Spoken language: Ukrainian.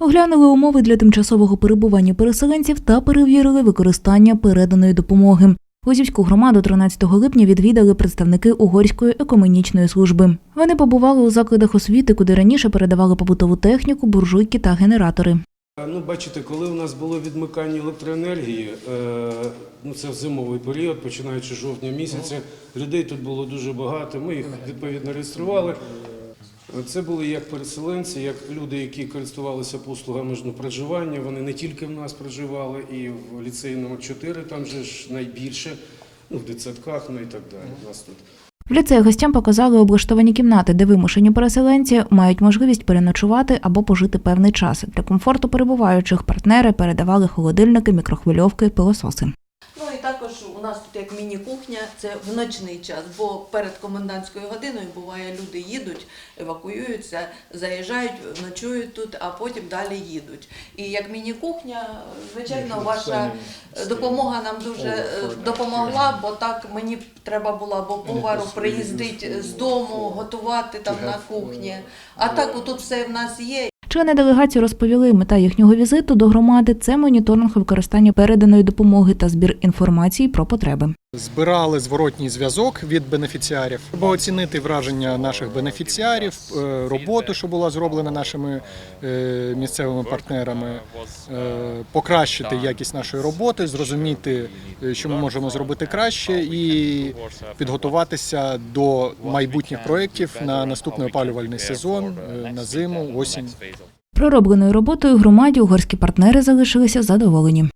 Оглянули умови для тимчасового перебування переселенців та перевірили використання переданої допомоги. Лозівську громаду 13 липня відвідали представники Угорської екоменічної служби. Вони побували у закладах освіти, куди раніше передавали побутову техніку, буржуйки та генератори. Ну, бачите, коли у нас було відмикання електроенергії, е, ну це в зимовий період, починаючи з жовтня місяця, людей тут було дуже багато. Ми їх відповідно реєстрували. Це були як переселенці, як люди, які користувалися послугами ну, проживання. Вони не тільки в нас проживали, і в ліцеї номер 4 там же ж найбільше, ну, в дитсадках, ну і так далі. У нас тут. В ліцеї гостям показали облаштовані кімнати, де вимушені переселенці мають можливість переночувати або пожити певний час. Для комфорту перебуваючих партнери передавали холодильники, мікрохвильовки, пилососи. Ну і також у нас тут як міні-кухня, це в ночний час, бо перед комендантською годиною буває, люди їдуть, евакуюються, заїжджають, ночують тут, а потім далі їдуть. І як міні-кухня, звичайно, ваша допомога нам дуже е, допомогла, бо так мені треба було або повару приїздити з дому, готувати там на кухні. А так отут все в нас є. Члени делегації розповіли, мета їхнього візиту до громади це моніторинг використання переданої допомоги та збір інформації про потреби. Збирали зворотній зв'язок від бенефіціарів, щоб оцінити враження наших бенефіціарів, е, роботу, що була зроблена нашими е, місцевими партнерами, е, покращити якість нашої роботи, зрозуміти, що ми можемо зробити краще, і підготуватися до майбутніх проєктів на наступний опалювальний сезон, на зиму, осінь. Проробленою роботою громаді угорські партнери залишилися задоволені.